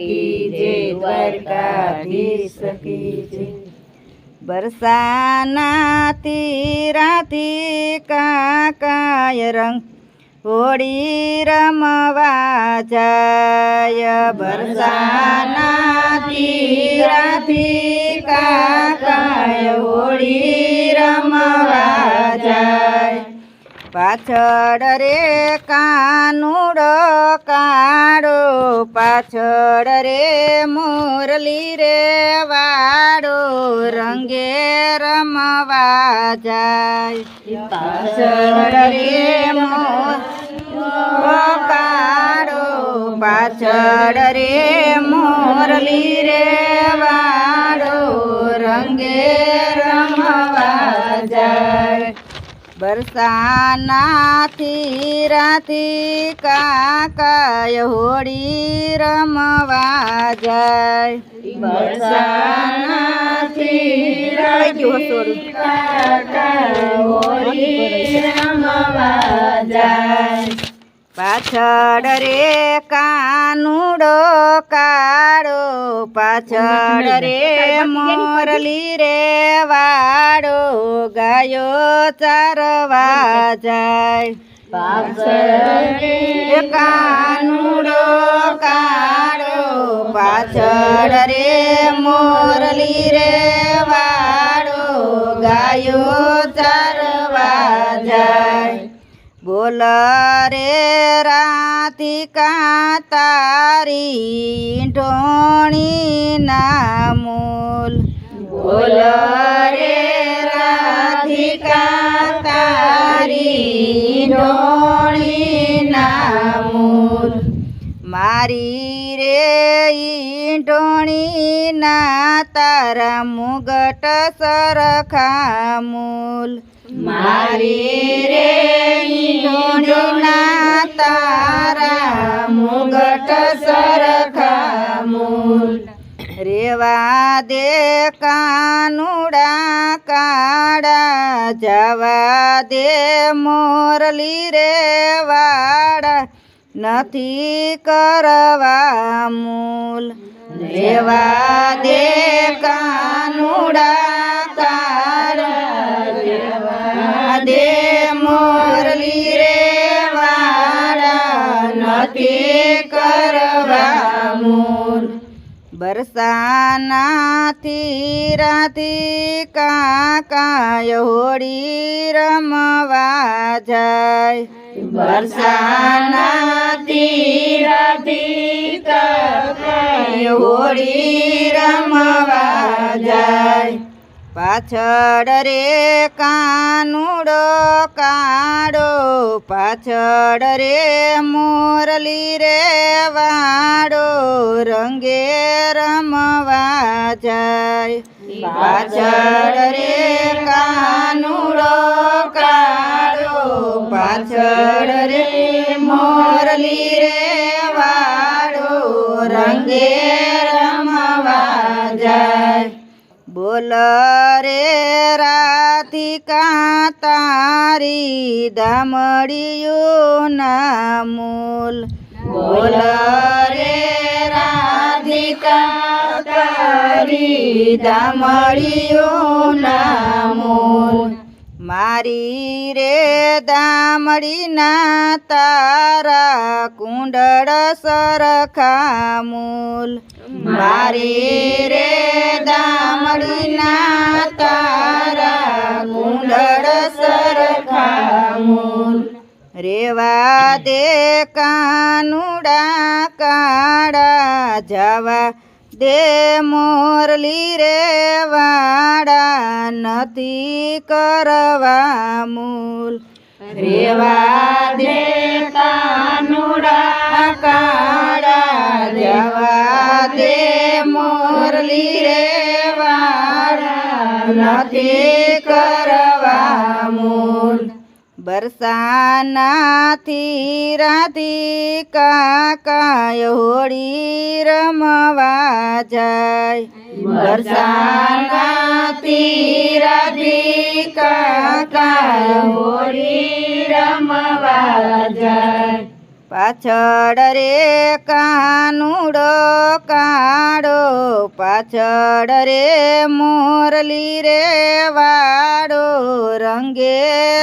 કી જય દ્વારકાધીશ કી જય બરસાનાથી રાતી કાકાય રંગ હોળી રમવા જાય. બરસાના તીરાથી કાકાય હોળી રમવા જાય. પાછળ રે કાનુડો કાળો, પાછળ રે મુરલી રે વાડો રંગે રમવા જાય. પાછળ રે કાળો, પાછળ રે મુરલી રે વાડો રંગે જાય બરસાનાથી રાતી કાકા હોળી રમવા જાય. બરસાનાથી કાકા હોળી રમવા જાય. પાછળ રે કાનુડો કાળો પાછળ રે મોરલી રે વાડો ગાયો ચારવા જાય. પાછળ રે કાનુડો કાળો પાછળ રે મોરલી રે બોલ રે રાતિકા તારી ઢોણી નામૂલ બોલ રે રાધિકા તારી ઢોણી નામૂલ મારી રે ઢોણી ના તારા મુગટ સરખા મૂલ. મારી રેવા દે કાનુડા કાડા જવા દે મોરલી રે વાડા નથી કરવા મૂલ. રેવા દે કાનુડા બરસાનાથી રાતી કાકાય હોળી રમવા જાય. બરસાનાથી રાધિકા રમવા જાય. પાછળ રે કાનુડો કાડો પાછળ રે મોરલી રે વાડો રંગે રમવા જાય. પાછળ રે કાનુડો કાડો પાછળ રે મોરલી રે વાડો રંગે તારી દામડિયું નામૂલ. બોલ રે રાધિકા તારી દામડિયું નામૂલ. મારી રે દામડીના તારા કુંડળ સરખા મૂલ. મારી રે દામડીના રેવા દે કાનુડા કાડા જવા દે મોરલી રે વાડા નથી કરવા મૂલ. રેવા દે કાનુડા કાડા જવા દે મોરલી રે વાડા નથી કર બરસાનાથી રાતી કાકાય હોળી રમવા જાય. બરસાનાથી રાતી કાકાય હોળી રમવા જાય. પાછળ રે કાનુડો કાળો, પાછળ રે મોરલી રે વાડો રંગે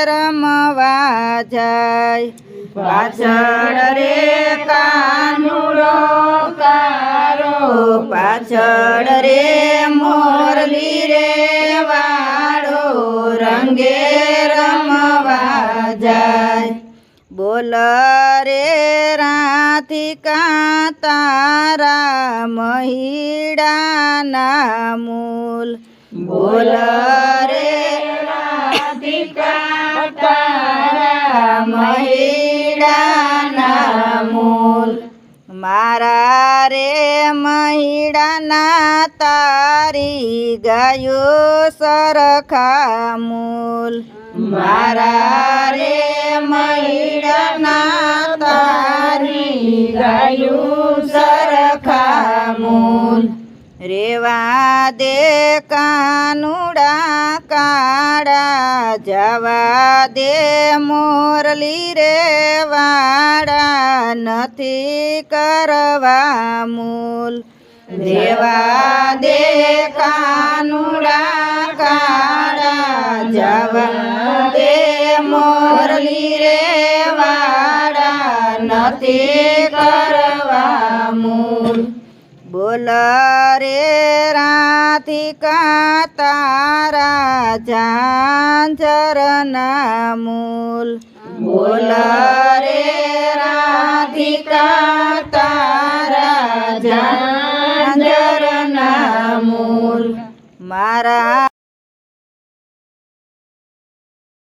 રમવા જાય. પાછળ રે કાનુડો કાળો, પાછળ રે મોરલી રે વાડો રંગે રમવા જાય. બોલ રે રાધિકા તારા મહિડાના મૂલ. બોલ રે રાધિકા તારા મહિડાના મૂલ. મારા રે મહિડાના તારી ગાયો સરખા મૂલ. મારા રે મૈડના તારી ગાયું સરખા રેવા દે કાનુડા કાડા જવા દે મોરલી રે વાડા નથી કરવા મૂલ. રેવા દે કાનુડા કાળા જવા દે મોરલી રે વાડા નથી કરવા મૂળ. બોલ રે રાધિકા તારા ઝાંઝરના મૂલ બોલ રે રાધિકા તારા ઝાંઝરના મૂલ મારા